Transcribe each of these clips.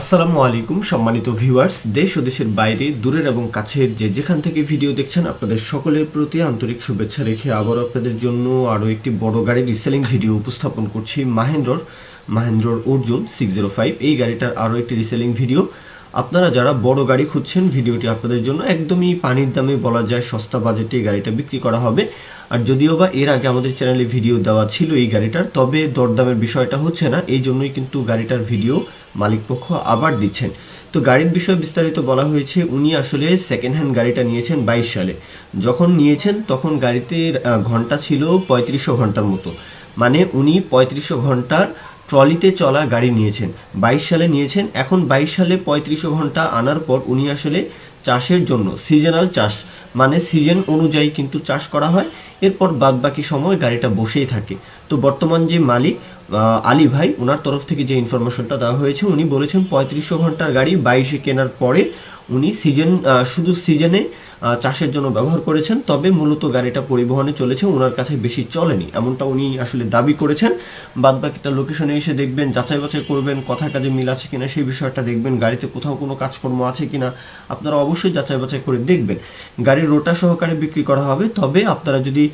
আসসালামু আলাইকুম, সম্মানিত ভিউয়ার্স, দেশ ও দেশের বাইরে, দূরের এবং কাছের যে যেখান থেকে ভিডিও দেখছেন, আপনাদের সকলের প্রতি আন্তরিক শুভেচ্ছা রেখে আবারও আপনাদের জন্য আরও একটি বড় গাড়ির রিসেলিং ভিডিও উপস্থাপন করছি মাহেন্দ্রর মাহেন্দ্রর অর্জুন সিক্স জিরো ফাইভ এই গাড়িটার আরও একটি রিসেলিং ভিডিও আপনারা যারা বড় গাড়ি খুঁজছেন, ভিডিওটি আপনাদের জন্য একদমই পানির দামে বলা যায় সস্তা বাজেটে গাড়িটা বিক্রি করা হবে। আর যদিও বা এর আগে আমাদের চ্যানেলে ভিডিও দেওয়া ছিল এই গাড়িটার, তবে দরদামের বিষয়টা হচ্ছে না, এই জন্যই কিন্তু গাড়িটার ভিডিও মালিকপক্ষ আবার দিচ্ছেন। তো গাড়ির বিষয়ে বিস্তারিত বলা হয়েছে, উনি আসলে সেকেন্ড হ্যান্ড গাড়িটা নিয়েছেন বাইশ সালে। যখন নিয়েছেন, তখন গাড়িতে ঘণ্টা ছিল পঁয়ত্রিশশো ঘণ্টার মতো। মানে উনি পঁয়ত্রিশশো ঘণ্টার ট্রলিতে চলা গাড়ি নিয়েছেন। বাইশ সালে নিয়েছেন। এখন বাইশ সালে পঁয়ত্রিশশো ঘণ্টা আনার পর উনি আসলে চাষের জন্য সিজনাল চাষ মানে সিজন অনুযায়ী কিন্তু চাষ করা হয়। এরপর বাদ বাকি সময় গাড়িটা বসেই থাকে। তো বর্তমান যে মালিক আলী ভাই ওনার তরফ থেকে যে ইনফরমেশনটা দেওয়া হয়েছে, উনি বলেছেন পঁয়ত্রিশশো ঘণ্টার গাড়ি বাইশে কেনার পরে উনি সিজন শুধু সিজনে চাষের জন্য ব্যবহার করেছেন, তবে মূলত গাড়িটা পরিবহনে চলেছে, ওনার কাছে বেশি চলেনি। এমনটা উনি আসলে দাবি করেছেন। বাদ বাকিটা লোকেশনে এসে দেখবেন, যাচাই বাছাই করবেন, কথা কাজে মিল আছে কিনা, সেই বিষয়টা দেখবেন, গাড়িতে কোথাও কোনো কাজকর্ম আছে কিনা, আপনারা অবশ্যই যাচাই বাছাই করে দেখবেন। গাড়ির রোটা সহকারে বিক্রি করা হবে, তবে আপনারা যদি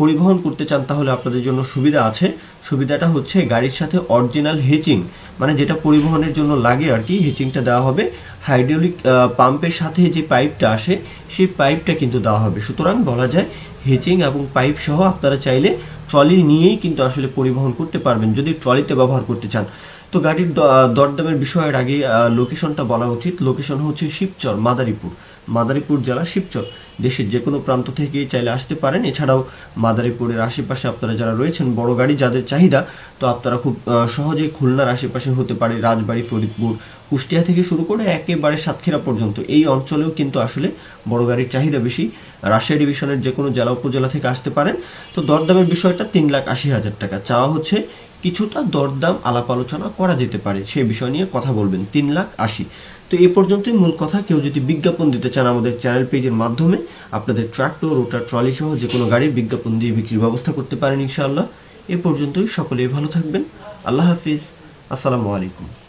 পরিবহন করতে চান, তাহলে আপনাদের জন্য সুবিধা আছে। সুবিধাটা হচ্ছে গাড়ির সাথে অরিজিনাল হেচিং মানে যেটা পরিবহনের জন্য লাগে আর কি হেচিংটা দেওয়া হবে। হাইড্রোলিক পাম্পের সাথে যে পাইপটা আসে, সেই পাইপটা কিন্তু দেওয়া হবে। সুতরাং বলা যায় হেচিং এবং পাইপ সহ আপনারা চাইলে ট্রলি নিয়েই কিন্তু আসলে পরিবহন করতে পারবেন, যদি ট্রলিতে ব্যবহার করতে চান। তো গাড়ির দরদামের বিষয়ের আগে লোকেশনটা বলা উচিত। লোকেশন হচ্ছে শিবচর, মাদারীপুর। মাদারীপুর জেলা শিবচর। দেশের যে কোনো প্রান্ত থেকে চাইলে আসতে পারেন। এছাড়াও মাদারীপুরের আশেপাশে আপনারা যারা রয়েছেন বড় গাড়ি যাদের চাহিদা তো আপনারা খুব আহ, সহজেই খুলনার আশেপাশে হতে পারে রাজবাড়ী ফরিদপুর কুষ্টিয়া থেকে শুরু করে একেবারে সাতক্ষীরা পর্যন্ত। এই অঞ্চলেও কিন্তু আসলে বড় গাড়ির চাহিদা বেশি। রাজশাহী ডিভিশনের যে কোনো জেলা উপজেলা থেকে আসতে পারেন। তো দরদামের বিষয়টা তিন লাখ আশি হাজার টাকা। চাওয়া হচ্ছে কিছুটা দরদাম আলাপ আলোচনা করা যেতে পারে। সে বিষয় নিয়ে কথা বলবেন। তিন লাখ আশি। তো এ পর্যন্তই মূল কথা। কেউ যদি বিজ্ঞাপন দিতে চান আমাদের চ্যানেল পেজের মাধ্যমে, আপনাদের ট্রাক্টর রোটার ট্রলি সহ যে কোনো গাড়ির বিজ্ঞাপন দিয়ে বিক্রির ব্যবস্থা করতে পারেন ইনশাআল্লাহ। এ পর্যন্তই, সকলেই ভালো থাকবেন। আল্লাহ হাফিজ। আসসালামু আলাইকুম।